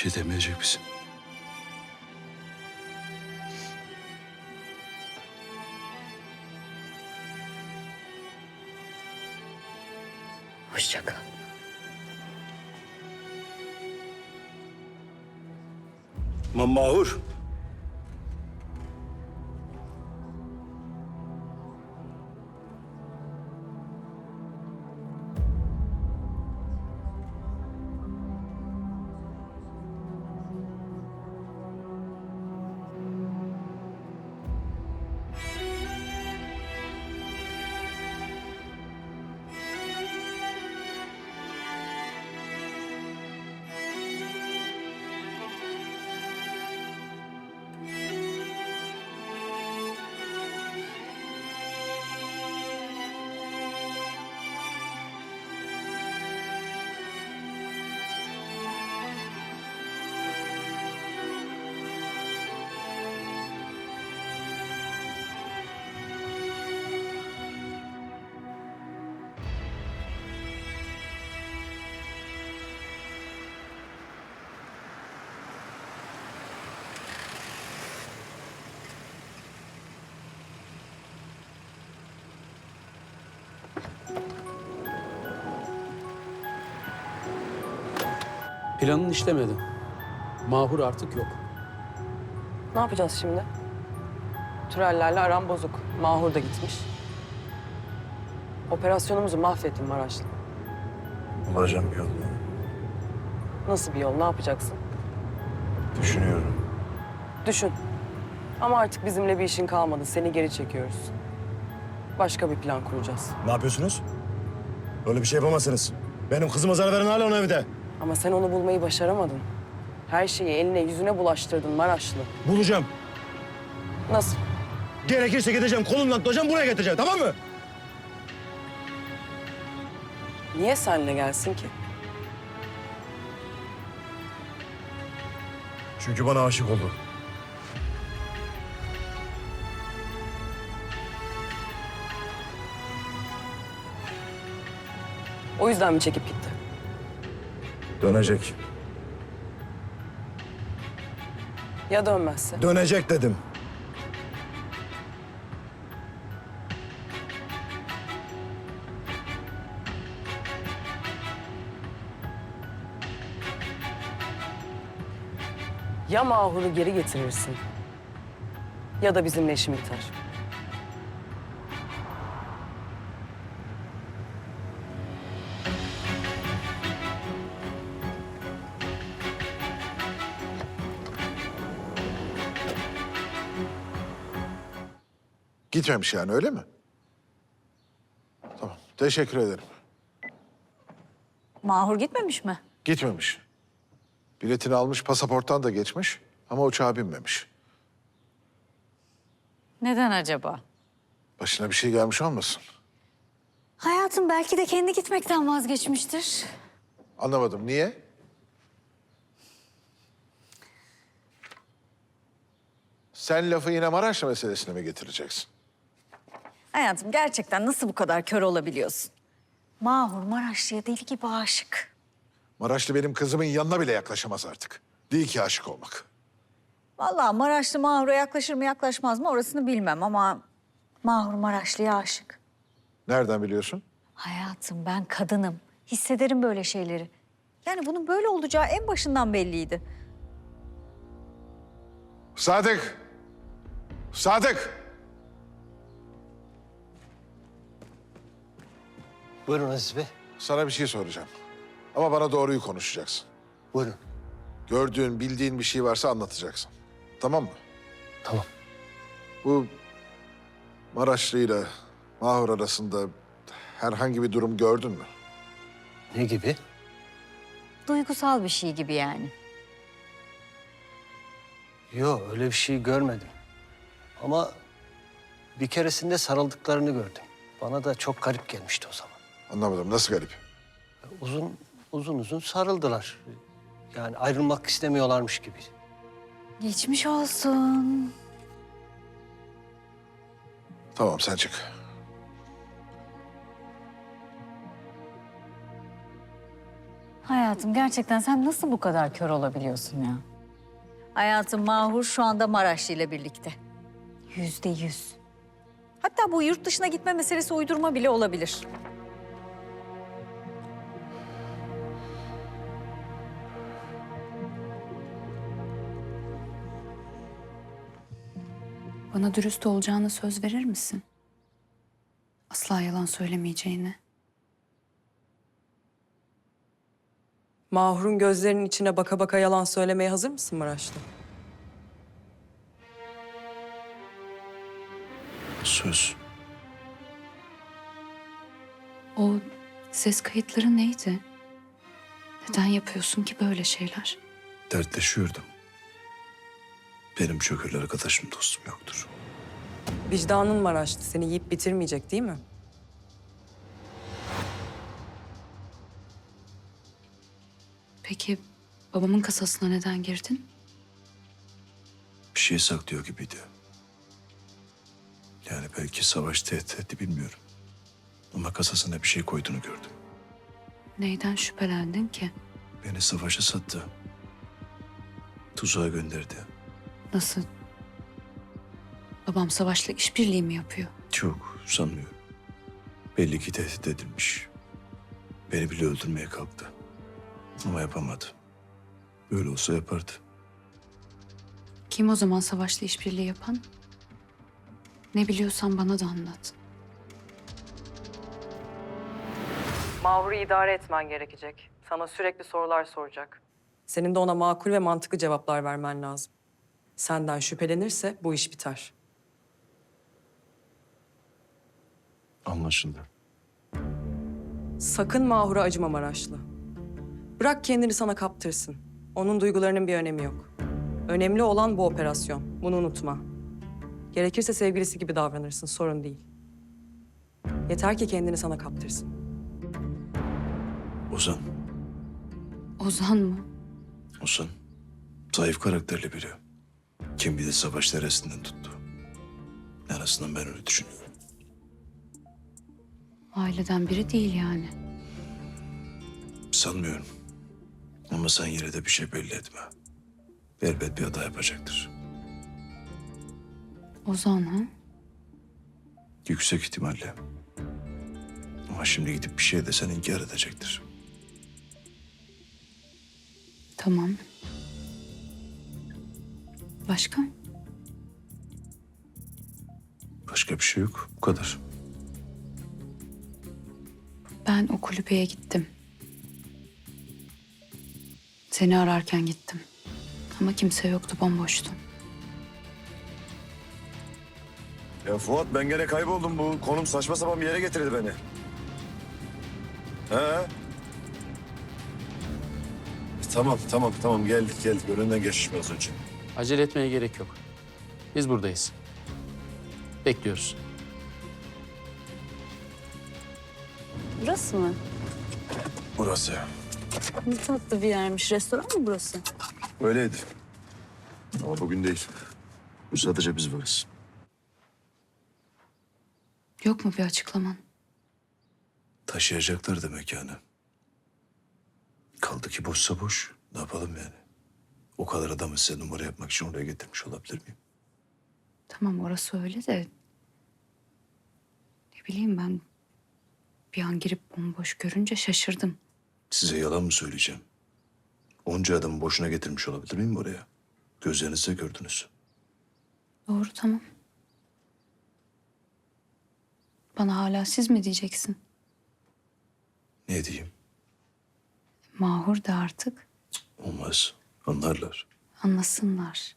Şey demeyecek misin? Hoşça kal. Ma Mahur. Planın işlemedi. Mahur artık yok. Ne yapacağız şimdi? Türellerle aram bozuk. Mahur da gitmiş. Operasyonumuzu mahvettin Maraşlı. Bulacağım bir yolunu. Nasıl bir yol, ne yapacaksın? Düşünüyorum. Düşün. Ama artık bizimle bir işin kalmadı. Seni geri çekiyoruz. Başka bir plan kuracağız. Ne yapıyorsunuz? Öyle bir şey yapamazsınız. Benim kızıma zarar veren hala ona evde. Ama sen onu bulmayı başaramadın. Her şeyi eline yüzüne bulaştırdın Maraşlı. Bulacağım. Nasıl? Gerekirse gideceğim, kolumdan tutacağım, buraya getireceğim, tamam mı? Niye seninle gelsin ki? Çünkü bana aşık oldu. O yüzden mi çekip gitti? Dönecek. Ya dönmezse? Dönecek dedim. Ya Mahur'u geri getirirsin ya da bizimle işim biter. Gitmemiş yani öyle mi? Tamam. Teşekkür ederim. Mahur gitmemiş mi? Gitmemiş. Biletini almış, pasaporttan da geçmiş ama uçağa binmemiş. Neden acaba? Başına bir şey gelmiş olmasın? Hayatım belki de kendi gitmekten vazgeçmiştir. Anlamadım. Niye? Sen lafı yine Maraşlı meselesine mi getireceksin? Hayatım gerçekten nasıl bu kadar kör olabiliyorsun? Mahur Maraşlı'ya deli gibi aşık. Maraşlı benim kızımın yanına bile yaklaşamaz artık. Değil ki aşık olmak. Vallahi Maraşlı Mahur'a yaklaşır mı yaklaşmaz mı orasını bilmem ama... Mahur Maraşlı'ya aşık. Nereden biliyorsun? Hayatım ben kadınım. Hissederim böyle şeyleri. Yani bunun böyle olacağı en başından belliydi. Sadık! Sadık! Buyurun Aziz Bey. Sana bir şey soracağım. Ama bana doğruyu konuşacaksın. Buyurun. Gördüğün, bildiğin bir şey varsa anlatacaksın. Tamam mı? Tamam. Bu Maraşlı ile Mahur arasında herhangi bir durum gördün mü? Ne gibi? Duygusal bir şey gibi yani. Yok öyle bir şey görmedim. Ama bir keresinde sarıldıklarını gördüm. Bana da çok garip gelmişti o zaman. Anlamadım. Nasıl garip? Uzun uzun uzun sarıldılar. Yani ayrılmak istemiyorlarmış gibi. Geçmiş olsun. Tamam sen çık. Hayatım gerçekten sen nasıl bu kadar kör olabiliyorsun ya? Hayatım Mahur şu anda Maraşlı ile birlikte. Yüzde yüz. Hatta bu yurt dışına gitme meselesi uydurma bile olabilir. Bana dürüst olacağına söz verir misin? Asla yalan söylemeyeceğine. Mahur'un gözlerinin içine baka baka yalan söylemeye hazır mısın Maraşlı? Söz. O ses kayıtları neydi? Neden yapıyorsun ki böyle şeyler? Dertleşiyordum. Benim çok öyle arkadaşım dostum yoktur. Vicdanın Maraşlı seni yiyip bitirmeyecek değil mi? Peki babamın kasasına neden girdin? Bir şey saklıyor gibiydi. Yani belki savaş tehdit etti bilmiyorum. Ama kasasına bir şey koyduğunu gördüm. Neyden şüphelendin ki? Beni savaşa sattı. Tuzağa gönderdi. Nasıl? Babam savaşla işbirliği mi yapıyor? Çok sanmıyorum. Belli ki tehdit edilmiş. Beni bile öldürmeye kalktı. Ama yapamadı. Öyle olsa yapardı. Kim o zaman savaşla işbirliği yapan? Ne biliyorsan bana da anlat. Mahur'u idare etmen gerekecek. Sana sürekli sorular soracak. Senin de ona makul ve mantıklı cevaplar vermen lazım. Senden şüphelenirse bu iş biter. Anlaşıldı. Sakın Mahur'a acıma Maraşlı. Bırak kendini sana kaptırsın. Onun duygularının bir önemi yok. Önemli olan bu operasyon. Bunu unutma. Gerekirse sevgilisi gibi davranırsın, sorun değil. Yeter ki kendini sana kaptırsın. Ozan. Ozan mı? Ozan. Zayıf karakterli biri. Kim bilir savaş neresinden tuttu. En azından ben öyle düşünüyorum. Aileden biri değil yani. Sanmıyorum. Ama sen yine de bir şey belli etme. Elbet bir hata yapacaktır. Ozan ha? Yüksek ihtimalle. Ama şimdi gidip bir şey desen inkar edecektir. Tamam. Başka? Başka bir şey yok. Bu kadar. Ben o kulübeye gittim. Seni ararken gittim. Ama kimse yoktu, bomboştu. Ya Fuat ben gene kayboldum. Bu konum saçma sapan bir yere getirdi beni. He? Tamam tamam tamam geldik geldik. Önünden geçmiş biraz önce. Acele etmeye gerek yok. Biz buradayız. Bekliyoruz. Burası mı? Burası. Ne tatlı bir yermiş. Restoran mı burası? Öyleydi. Ama bugün değil. Bu sadece biz varız. Yok mu bir açıklaman? Taşıyacaklar da mekanı. Kaldı ki boşsa boş. Ne yapalım yani? O kadar adamı size numara yapmak için oraya getirmiş olabilir miyim? Tamam orası öyle de... Ne bileyim ben... Bir an girip bomboş görünce şaşırdım. Size yalan mı söyleyeceğim? Onca adamı boşuna getirmiş olabilir miyim oraya? Gözlerinizle gördünüz. Doğru tamam. Bana hala siz mi diyeceksin? Ne diyeyim? Mahur da artık Olmaz. Anlarlar. anlasınlar.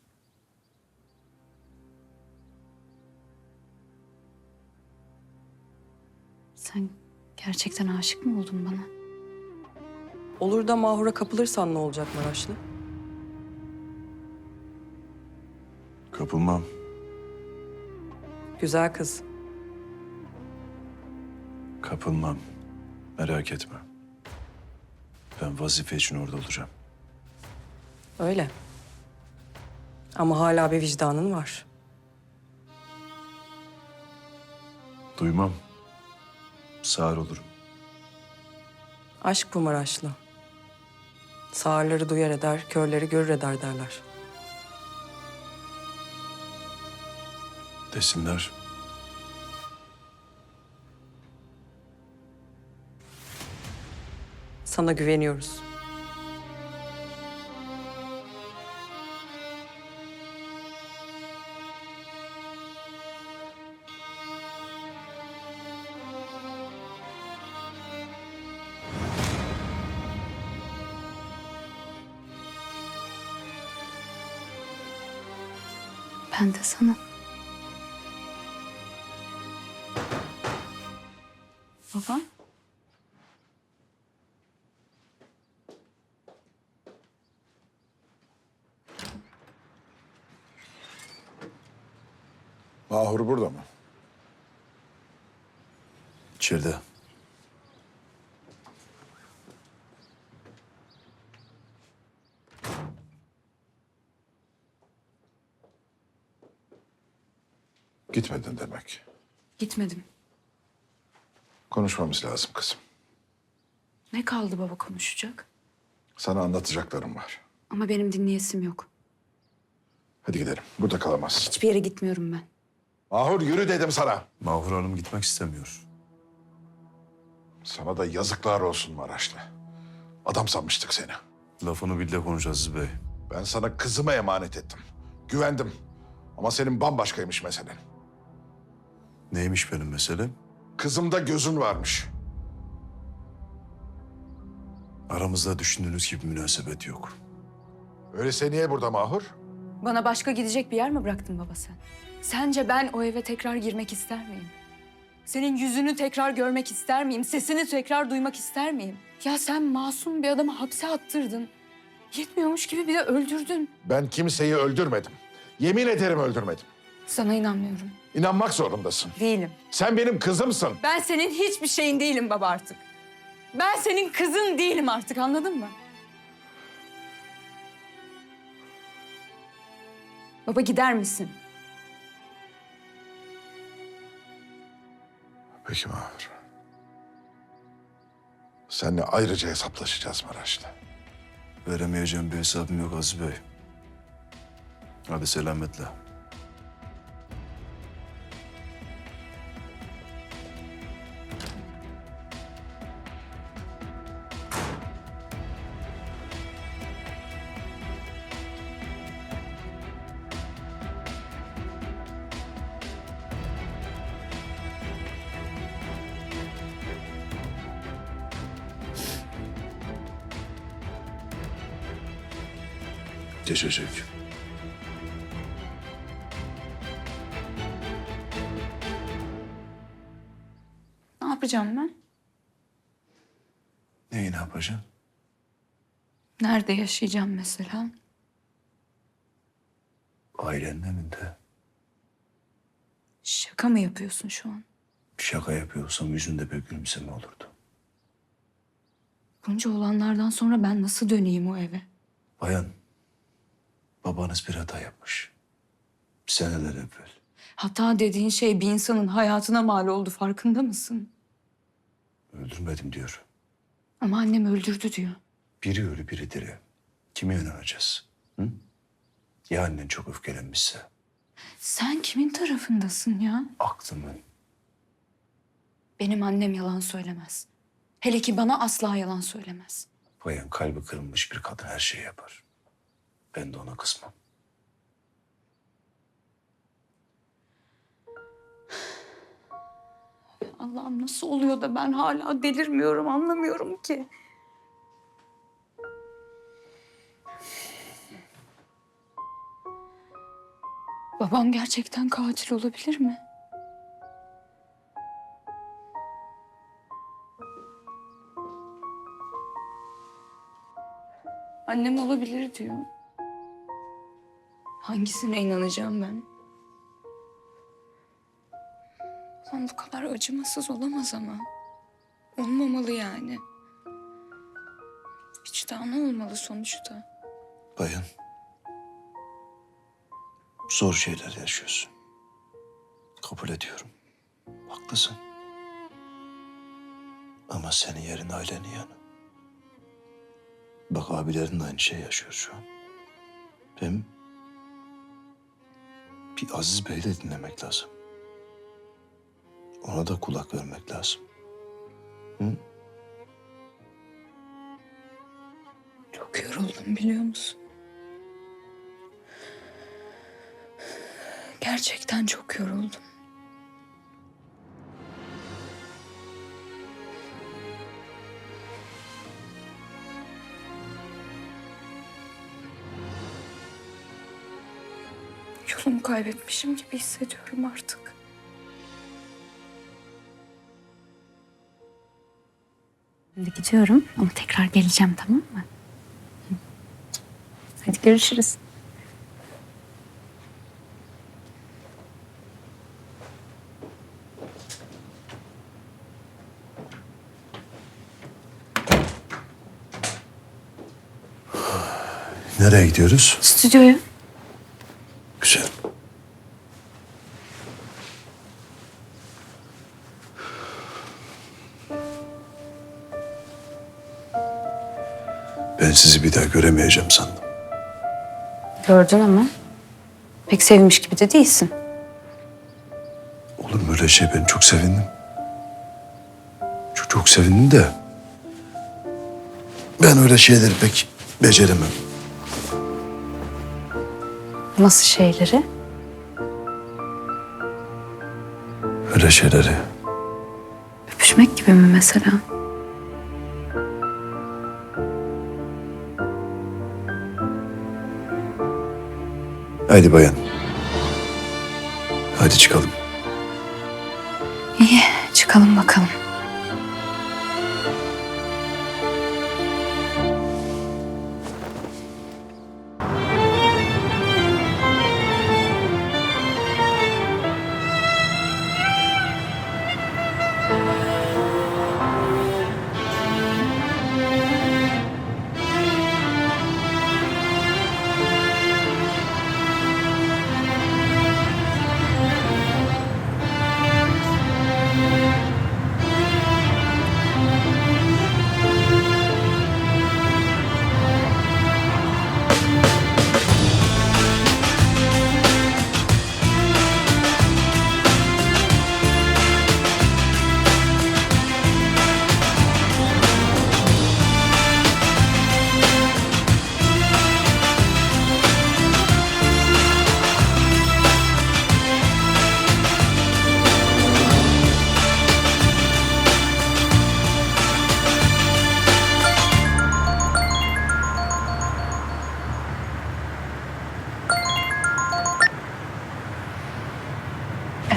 Sen gerçekten aşık mı oldun bana? Olur da Mahur'a kapılırsan ne olacak Maraşlı? Kapılmam. Güzel kız. Kapılmam. Merak etme. Ben vazife için orada olacağım. Öyle. Ama hala bir vicdanın var. Duymam. Sağır olurum. Aşk bu Maraşlı. Sağırları duyar eder, körleri görür eder derler. Desinler. Sana güveniyoruz. Sana. Baba. Mahur burada mı? İçeride. Gitmedin demek. Gitmedim. Konuşmamız lazım kızım. Ne kaldı baba konuşacak? Sana anlatacaklarım var. Ama benim dinleyesim yok. Hadi gidelim. Burada kalamazsın. Hiçbir yere gitmiyorum ben. Mahur yürü dedim sana. Mahur Hanım gitmek istemiyor. Sana da yazıklar olsun Maraşlı. Adam sanmıştık seni. Lafını bil de konuş Aziz Bey. Ben sana kızımı emanet ettim. Güvendim. Ama senin bambaşkaymış meselen. Neymiş benim meselem? Kızımda gözün varmış. Aramızda düşündüğünüz gibi münasebet yok. Öyleyse niye burada Mahur? Bana başka gidecek bir yer mi bıraktın baba sen? Sence ben o eve tekrar girmek ister miyim? Senin yüzünü tekrar görmek ister miyim? Sesini tekrar duymak ister miyim? Ya sen masum bir adamı hapse attırdın. Yetmiyormuş gibi bir de öldürdün. Ben kimseyi öldürmedim. Yemin ederim öldürmedim. Sana inanmıyorum. İnanmak zorundasın. Değilim. Sen benim kızımsın. Ben senin hiçbir şeyin değilim baba artık. Ben senin kızın değilim artık anladın mı? Baba gider misin? Peki Mahur. Seninle ayrıca hesaplaşacağız Maraşlı. Veremeyeceğim bir hesabım yok Aziz Bey. Hadi selametle. Geçecek. Ne yapacağım ben? Neyi ne yapacaksın? Nerede yaşayacağım mesela? Ailenin evinde. Şaka mı yapıyorsun şu an? Şaka yapıyorsam yüzünde bir gülümseme olurdu. Bunca olanlardan sonra ben nasıl döneyim o eve? Bayan, babanız bir hata yapmış. Seneler evvel. Hata dediğin şey bir insanın hayatına mal oldu farkında mısın? Öldürmedim diyor. Ama annem öldürdü diyor. Biri ölü biri diri. Kime inanacağız? Hı? Ya annen çok öfkelenmişse? Sen kimin tarafındasın ya? Aklımın. Benim annem yalan söylemez. Hele ki bana asla yalan söylemez. Bayan kalbi kırılmış bir kadın her şeyi yapar. Ben de ona kızmam. Allah'ım nasıl oluyor da ben hala delirmiyorum anlamıyorum ki. Babam gerçekten katil olabilir mi? Annem olabilir diyor. Hangisine inanacağım ben? Babam bu kadar acımasız olamaz ama. Olmamalı yani. Vicdanı olmalı sonuçta. Bayan. Zor şeyler yaşıyorsun. Kabul ediyorum. Haklısın. Ama senin yerin ailenin yanı. Bak abilerin de aynı şey yaşıyor şu an. Hem bir Aziz Bey'i de dinlemek lazım. Ona da kulak vermek lazım. Çok yoruldum biliyor musun? Gerçekten çok yoruldum. Kaybetmişim gibi hissediyorum artık. Şimdi gidiyorum ama tekrar geleceğim tamam mı? Hadi görüşürüz. Nereye gidiyoruz? Stüdyoya. Sizi bir daha göremeyeceğim sandım. Gördün ama pek sevmiş gibi de değilsin. Olur mu öyle şey? Ben çok sevindim. Çok, çok sevindim de. Ben öyle şeyleri pek beceremem. Nasıl şeyleri? Öyle şeyleri. Öpüşmek gibi mi mesela? Haydi bayan. Hadi çıkalım. İyi çıkalım bakalım.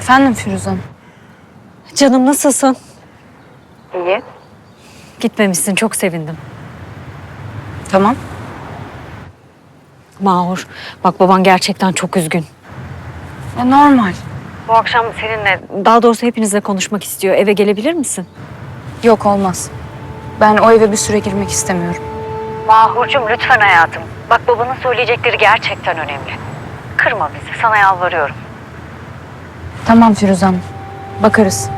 Efendim Firuzan. Canım nasılsın? İyi. Gitmemişsin çok sevindim. Tamam. Mahur bak baban gerçekten çok üzgün. Ya normal. Bu akşam seninle daha doğrusu hepinizle konuşmak istiyor. Eve gelebilir misin? Yok olmaz. Ben o eve bir süre girmek istemiyorum. Mahurcum lütfen hayatım. Bak babanın söyleyecekleri gerçekten önemli. Kırma bizi sana yalvarıyorum. Tamam Firuzan. Bakarız.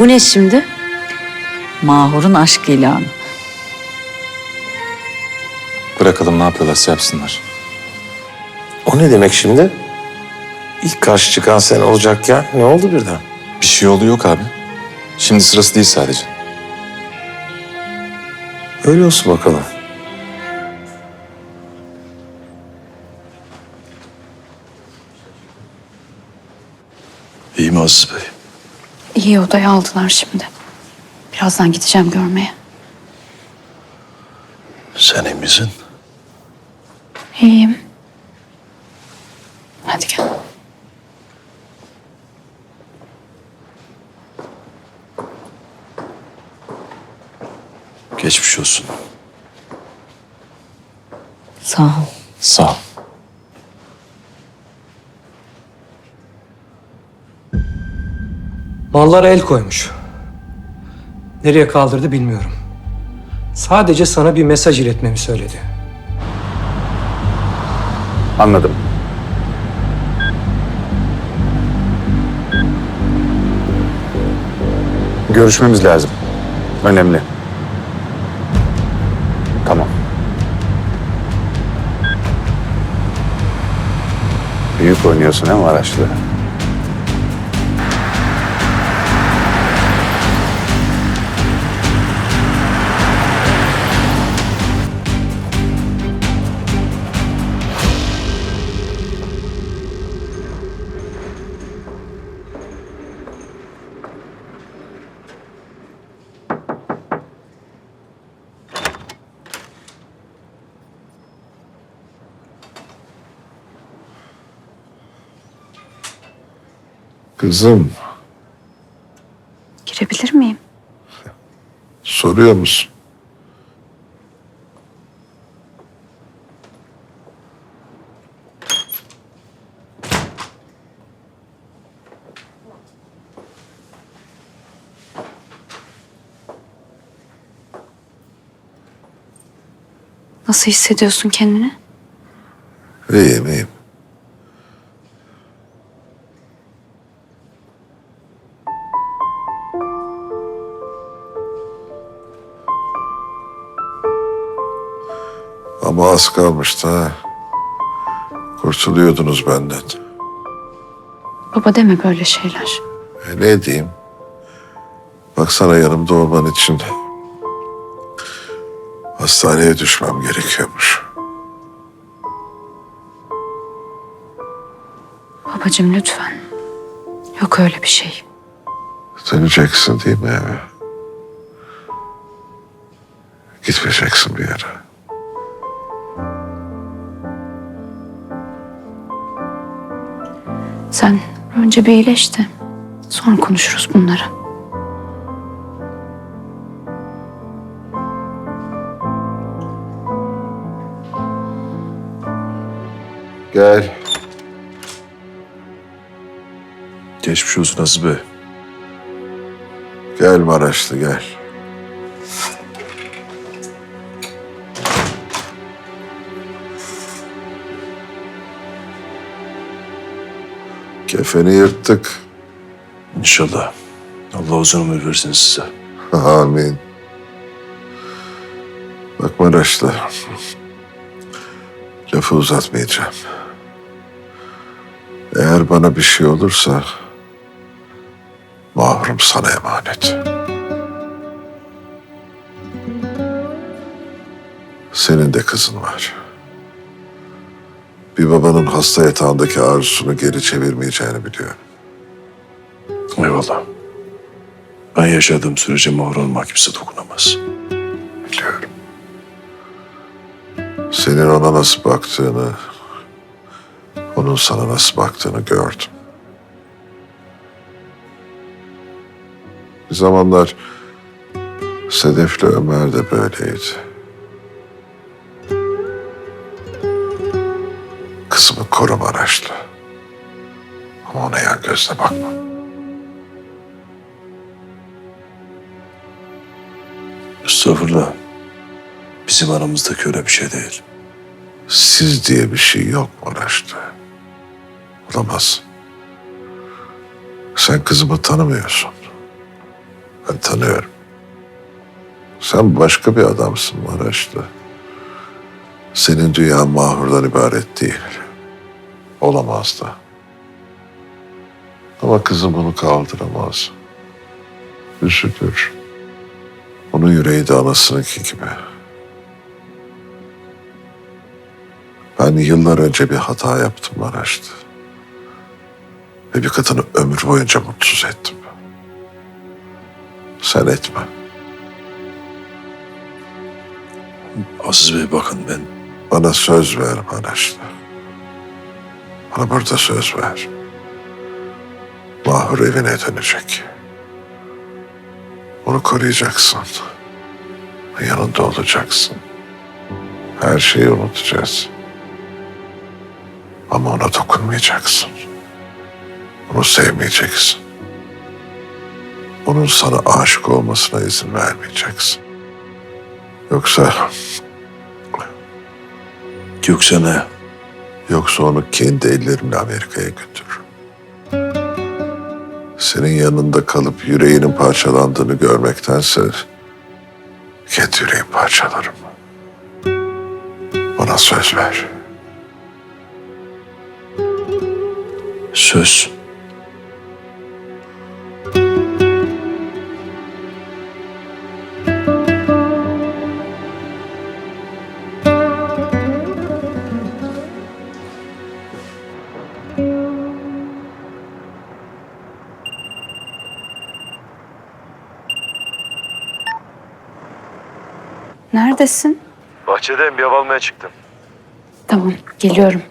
Bu ne şimdi? Mahur'un aşk ilanı. Bırakalım ne yapıyorlarsa yapsınlar. O ne demek şimdi? İlk karşı çıkan sen olacakken ne oldu birden? Bir şey oldu yok abi. Şimdi sırası değil sadece. Öyle olsun bakalım. İyi mi Aziz Bey? İyi odaya aldılar şimdi. Birazdan gideceğim görmeye. Sen iyi misin? İyiyim. Hadi gel. Geçmiş olsun. Sağ ol. Sağ ol. Mallara el koymuş. Nereye kaldırdı bilmiyorum. Sadece sana bir mesaj iletmemi söyledi. Anladım. Görüşmemiz lazım. Önemli. Tamam. Büyük oynuyorsun he Maraşlı? Kızım Girebilir miyim? soruyor musun? Nasıl hissediyorsun kendini? İyiyim iyiyim. Az kalmıştı ha. Kurtuluyordunuz benden. Baba deme böyle şeyler. E ne diyeyim? Baksana yanımda olman için hastaneye düşmem gerekiyormuş. Babacığım lütfen. Yok öyle bir şey. Döneceksin değil mi eve? Gitmeyeceksin bir yere. Sen önce bir iyileş de sonra konuşuruz bunları. Gel. Geçmiş olsun Aziz Bey. Gel Maraşlı gel. Kefeni yırttık. İnşallah. Allah uzun ömür versin size. Amin. Bak Maraşlı. Lafı uzatmayacağım. Eğer bana bir şey olursa... ...mahrum sana emanet. Senin de kızın var. Bir babanın hasta yatağındaki arzusunu geri çevirmeyeceğini biliyorum. Eyvallah. Ben yaşadığım sürece mahrum kimse dokunamaz. Biliyorum. Senin ona nasıl baktığını, onun sana nasıl baktığını gördüm. Bir zamanlar Sedef'le Ömer de böyleydi. Kızımı koru Maraşlı. Ama ona yan gözle bakma. Estağfurullah. Bizim aramızdaki öyle bir şey değil. Siz diye bir şey yok Maraşlı. Olamaz. Sen kızımı tanımıyorsun. Ben tanıyorum. Sen başka bir adamsın Maraşlı. Senin dünyan mahurdan ibaret değil. Olamaz da. Ama kızım bunu kaldıramaz. üzülür. Onun yüreği de anasınınki gibi. Ben yıllar önce bir hata yaptım Maraş'ta. Ve bir kadını ömür boyunca mutsuz ettim. Sen etme. Aziz Bey bakın ben Bana söz ver Maraşlı. Bana burada söz ver. Mahur evine dönecek. Onu koruyacaksın. Yanında olacaksın. Her şeyi unutacağız. Ama ona dokunmayacaksın. Onu sevmeyeceksin. Onun sana aşık olmasına izin vermeyeceksin. Yoksa yoksa ne? Yoksa onu kendi ellerimle Amerika'ya götürürüm. Senin yanında kalıp yüreğinin parçalandığını görmektense kendi yüreğimi parçalarım. Bana söz ver. Söz. Neredesin? Bahçedeyim bir hava almaya çıktım. Tamam, geliyorum.